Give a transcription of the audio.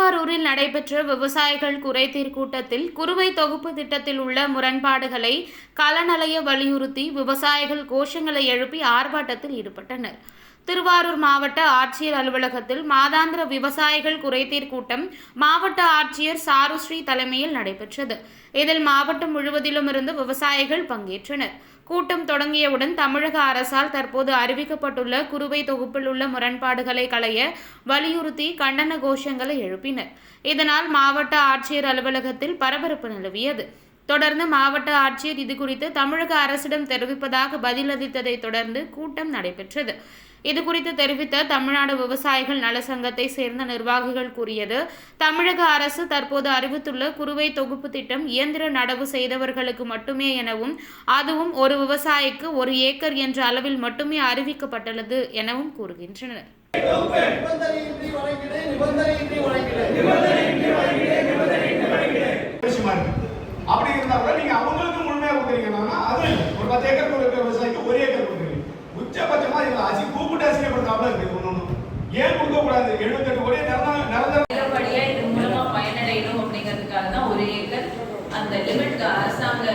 நடைபெற்ற விவசாயிகள் குறைதீர் கூட்டத்தில் குறுவை தொகுப்பு திட்டத்தில் உள்ள முரண்பாடுகளை கலநலைய வலியுறுத்தி விவசாயிகள் கோஷங்களை எழுப்பி ஆர்ப்பாட்டத்தில் ஈடுபட்டனர். திருவாரூர் மாவட்ட ஆட்சியர் அலுவலகத்தில் மாதாந்திர விவசாயிகள் குறைதீர் கூட்டம் மாவட்ட ஆட்சியர் சாருஸ்ரீ தலைமையில் நடைபெற்றது. இதில் மாவட்டம் முழுவதிலும் இருந்து விவசாயிகள் பங்கேற்றனர். கூட்டம் தொடங்கியவுடன் தமிழக அரசால் தற்போது அறிவிக்கப்பட்டுள்ள குறுவை தொகுப்பில் உள்ள முரண்பாடுகளை களைய வலியுறுத்தி கண்டன கோஷங்களை எழுப்பினர். இதனால் மாவட்ட ஆட்சியர் அலுவலகத்தில் பரபரப்பு நிலவியது. தொடர்ந்து மாவட்ட ஆட்சியர் இதுகுறித்து தமிழக அரசிடம் தெரிவிப்பதாக பதிலளித்ததை தொடர்ந்து கூட்டம் நடைபெற்றது. இதுகுறித்து தெரிவித்த தமிழ்நாடு விவசாயிகள் நல சங்கத்தை சேர்ந்த நிர்வாகிகள் கூறியது தமிழக அரசு தற்போது அறிவித்துள்ள குறுவை தொகுப்பு திட்டம் இயந்திர நடவு செய்தவர்களுக்கு மட்டுமே எனவும் அதுவும் ஒரு விவசாயிக்கு ஒரு ஏக்கர் என்ற அளவில் மட்டுமே அறிவிக்கப்பட்டுள்ளது எனவும் கூறுகின்றனர். நிபந்தனையின்றி இருந்தா கூட நீங்க அவங்களுக்கு முழுமையா கொடுக்குறீங்கன்னா அது ஒரு பத்து ஏக்கர் கொடுக்குற விவசாயிக்கு ஒரு ஏக்கர் கொடுக்குறீங்க. உச்சபட்சமா இதுல அசி கூப்பிட்டு அசிங்கப்படுத்தாப்புல இருக்கு ஒண்ணு ஏன் கொடுக்க கூடாது எழுபத்தெட்டு கோடி நிரந்தர இது மூலமா பயனடையணும் அப்படிங்கிறதுக்காக தான் ஒரு ஏக்கர் அந்த லிமிட் அரசாங்க